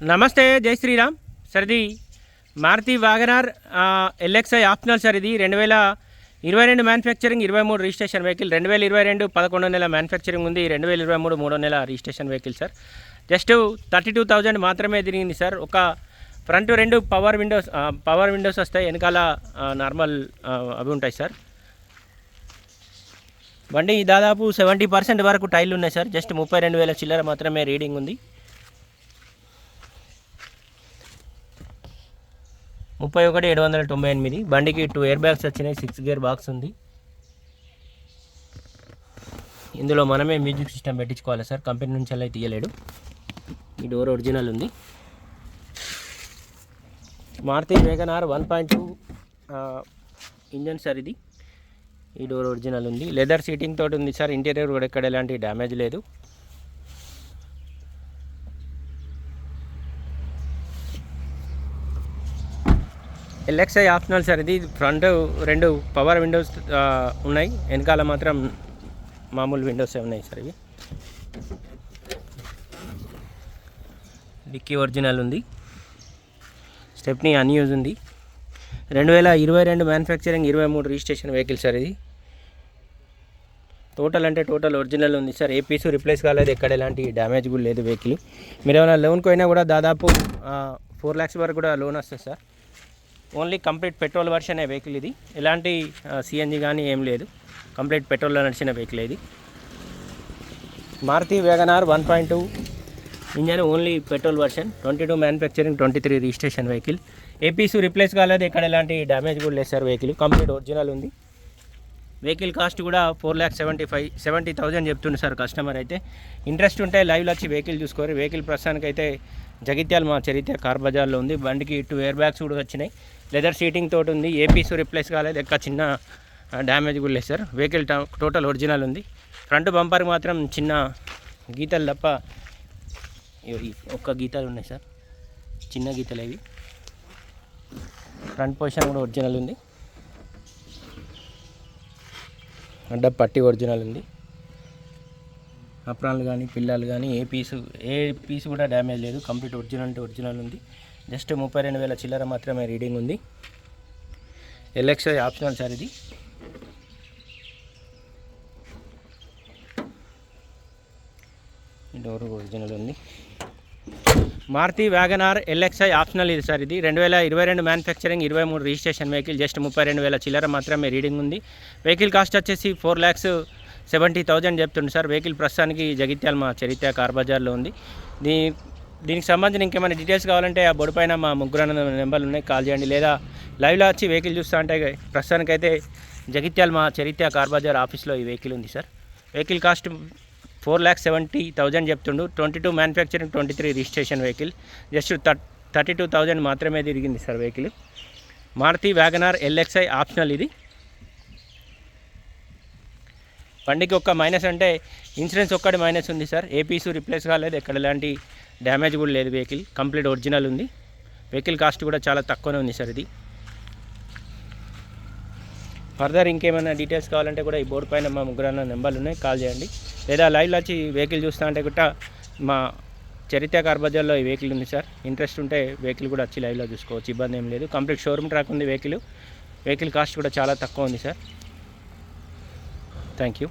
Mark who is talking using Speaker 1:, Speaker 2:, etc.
Speaker 1: నమస్తే జై శ్రీరామ్. సార్ ఇది Maruti WagonR LXI optional sir ఇది రెండు వేల ఇరవై రెండు మ్యానుఫ్యాక్చరింగ్ ఇరవై మూడు రిజిస్ట్రేషన్ వెహికల్ రెండు వేల ఇరవై రెండు పదకొండో నెల మ్యానుఫ్యాక్చరింగ్ ఉంది రెండు వేల ఇరవై మూడు మూడో నెల registration vehicle sir just thirty two thousand మాత్రమే తిరిగింది సార్ ఒక ఫ్రంట్ రెండు పవర్ విండోస్ పవర్ విండోస్ వస్తాయి వెనకాల నార్మల్ అవి ఉంటాయి సార్ బండి దాదాపు సెవెంటీ పర్సెంట్ వరకు టైర్లు ఉన్నాయి సార్ జస్ట్ ముప్పై రెండు వేల చిల్లర మాత్రమే రీడింగ్ ఉంది. ముప్పై ఒకటి ఏడు వందల తొంభై ఎనిమిది. బండికి టూ ఎయిర్ బ్యాగ్స్ వచ్చినాయి సిక్స్ గేర్ బాక్స్ ఉంది. ఇందులో మనమే మ్యూజిక్ సిస్టమ్ పెట్టించుకోవాలి సార్. కంపెనీ నుంచి అలా తీయలేడు. ఈ డోర్ ఒరిజినల్ ఉంది. Maruti WagonR one point two engine sir ఇది. ఈ డోర్ ఒరిజినల్ ఉంది. లెదర్ సీటింగ్ తోటి ఉంది సార్. ఇంటీరియర్ కూడా ఎక్కడ ఎలాంటి డ్యామేజ్ లేదు. ఎల్ఎక్స్ఐ ఆప్షనల్ సార్ ఇది ఫ్రంట్ రెండు పవర్ విండోస్ ఉన్నాయి. వెనకాల మాత్రం మామూలు విండోస్ ఉన్నాయి సార్ ఇవి. డిక్కీ ఒరిజినల్ ఉంది. స్టెప్నీ అన్యూజ్ ఉంది. రెండు వేల ఇరవై రెండు మ్యానుఫ్యాక్చరింగ్ ఇరవై మూడు రిజిస్ట్రేషన్ వెహికల్ సార్ ఇది. టోటల్ అంటే టోటల్ ఒరిజినల్ ఉంది సార్. ఏ పీసు రిప్లేస్ కాలేదు ఎక్కడ ఎలాంటి డ్యామేజ్ కూడా లేదు వెహికల్ మీరు ఏమైనా లోన్కి పోయినా కూడా దాదాపు ఫోర్ ల్యాక్స్ వరకు కూడా లోన్ వస్తుంది sir. Only complete petrol version vehicle ఇది. ఎలాంటి సిఎన్జి కానీ ఏం లేదు. కంప్లీట్ పెట్రోల్లో నడిచిన వెహికల్ ఇది. Maruti WagonR one point two. Engine only petrol version. Twenty two manufacturing twenty three registration vehicle. APC replace కాలేదు. ఇక్కడ ఎలాంటి డ్యామేజ్ కూడా లేదు సార్ వెహికల్. కంప్లీట్ ఒరిజినల్ ఉంది. వెహికల్ కాస్ట్ కూడా four lakh seventy five seventy thousand చెప్తుంది sir customer అయితే. Interest ఉంటే లైవ్లో వచ్చి వెహికల్ చూసుకోరు. వెహికల్ ప్రస్తుతానికి అయితే జగిత్యాల మా చరిత్ర కార్ బజార్లో ఉంది. బండికి టూ ఎయిర్ బ్యాగ్స్ కూడా వచ్చినాయి. లెదర్ సీటింగ్ తోటి ఉంది. ఏ పీసు రిప్లేస్ కాలేదు. ఎక్క చిన్న డ్యామేజ్ కూడా లేదు సార్. వెహికల్ టోటల్ ఒరిజినల్ ఉంది. ఫ్రంట్ బంపర్ మాత్రం చిన్న గీతలు తప్ప ఒక్క గీతలు ఉన్నాయి సార్. చిన్న గీతలు ఇవి. ఫ్రంట్ పొజిషన్ కూడా ఒరిజినల్ ఉంది. అడ్డ పట్టి ఒరిజినల్ ఉంది. అప్రాన్లు కానీ పిల్లలు కానీ ఏ పీసు ఏ పీస్ కూడా డ్యామేజ్ లేదు. కంప్లీట్ ఒరిజినల్ అంటే ఒరిజినల్ ఉంది. జస్ట్ ముప్పై రెండు వేల చిల్లర మాత్రమే రీడింగ్ ఉంది. ఎల్ఎక్స్ఐ ఆప్షనల్ సార్ ఇది. డోర్ ఒరిజినల్ ఉంది. మారుతి వ్యాగనార్ ఎల్ఎక్స్ఐ ఆప్షనల్ ఇది సార్ ఇది. రెండు వేల ఇరవై రెండు మ్యానుఫ్యాక్చరింగ్ ఇరవై మూడు రిజిస్ట్రేషన్ వెహికల్ జస్ట్ ముప్పై రెండు వేల చిల్లర మాత్రమే రీడింగ్ ఉంది. వెహికల్ కాస్ట్ వచ్చేసి ఫోర్ ల్యాక్స్ సెవెంటీ థౌజండ్ చెప్తుంది సార్. వెహికల్ ప్రస్తుతానికి జగిత్యాల మా చరిత్ర కార్ బజార్లో ఉంది. దీ దీనికి సంబంధించిన ఇంకేమైనా డీటెయిల్స్ కావాలంటే ఆ బొడి పైన మా ముగ్గురు అన్న నెంబర్లు ఉన్నాయి. కాల్ చేయండి. లేదా లైవ్లో వచ్చి వెహికల్ చూస్తా అంటే ప్రస్తుతానికైతే జగిత్యాల మా చరిత్ర కార్ బజార్ ఆఫీస్లో ఈ వెహికల్ ఉంది sir. Vehicle cost four lakh seventy thousand చెప్తుండు. Twenty two manufacturing twenty three registration vehicle. Just thirty two thousand మాత్రమే తిరిగింది sir vehicle. Maruti WagonR LXI optional ఇది. బండికి ఒక్క మైనస్ అంటే ఇన్సూరెన్స్ ఒక్కటి మైనస్ ఉంది సార్. ఏపీసు రిప్లేస్ కాలేదు. ఎక్కడ ఎలాంటి డ్యామేజ్ కూడా లేదు వెహికల్. కంప్లీట్ ఒరిజినల్ ఉంది. వెహికల్ కాస్ట్ కూడా చాలా తక్కువనే ఉంది సార్ ఇది. ఫర్దర్ ఇంకేమైనా డీటెయిల్స్ కావాలంటే కూడా ఈ బోర్డు పైన మా ముగ్గురన్న నెంబర్లు ఉన్నాయి. కాల్ చేయండి. లేదా లైవ్లో వచ్చి వెహికల్ చూస్తా అంటే కూడా మా చరిత్ర కార్బజార్లో ఈ వెహికల్ ఉంది సార్. ఇంట్రెస్ట్ ఉంటే వెహికల్ కూడా వచ్చి లైవ్లో చూసుకోవచ్చు. ఇబ్బంది ఏం లేదు. కంప్లీట్ షోరూమ్ ట్రాక్ ఉంది వెహికల్. వెహికల్ కాస్ట్ కూడా చాలా తక్కువ ఉంది సార్. Thank you.